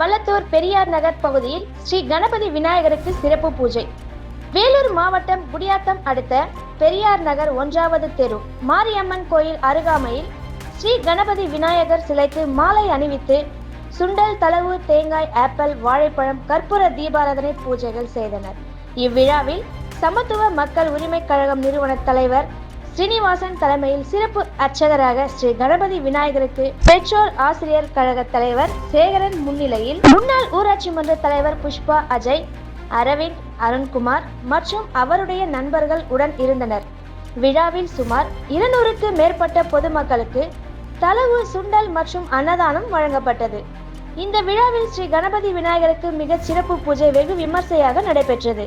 வல்லத்தூர் பெரியார் நகர் பகுதியில் ஸ்ரீ கணபதி விநாயகருக்கு சிறப்பு பூஜை. வேலூர் மாவட்டம் குடியாத்தம் அடுத்த பெரியார் நகர் ஒன்றாவது தெரு மாரியம்மன் கோயில் அருகாமையில் ஸ்ரீ கணபதி விநாயகர் சிலைக்கு மாலை அணிவித்து சுண்டல் தளவு தேங்காய் ஆப்பிள் வாழைப்பழம் கற்பூர தீபாராதனை பூஜைகள் செய்தனர். இவ்விழாவில் சமத்துவ மக்கள் உரிமை கழகம் நிறுவன தலைவர் ஸ்ரீனிவாசன் தலைமையில் சிறப்பு அர்ச்சகராக ஸ்ரீ கணபதி விநாயகருக்கு பெற்றோர் ஆசிரியர் கழக தலைவர் சேகரன் முன்னிலையில் முன்னாள் ஊராட்சி மன்ற தலைவர் புஷ்பா அஜய் அரவிந்த் அருண்குமார் மற்றும் அவருடைய நண்பர்கள் உடன் இருந்தனர். விழாவில் சுமார் இருநூறுக்கு மேற்பட்ட பொதுமக்களுக்கு தளவு சுண்டல் மற்றும் அன்னதானம் வழங்கப்பட்டது. இந்த விழாவில் ஸ்ரீ கணபதி விநாயகருக்கு மிகச் சிறப்பு பூஜை வெகு விமர்சையாக நடைபெற்றது.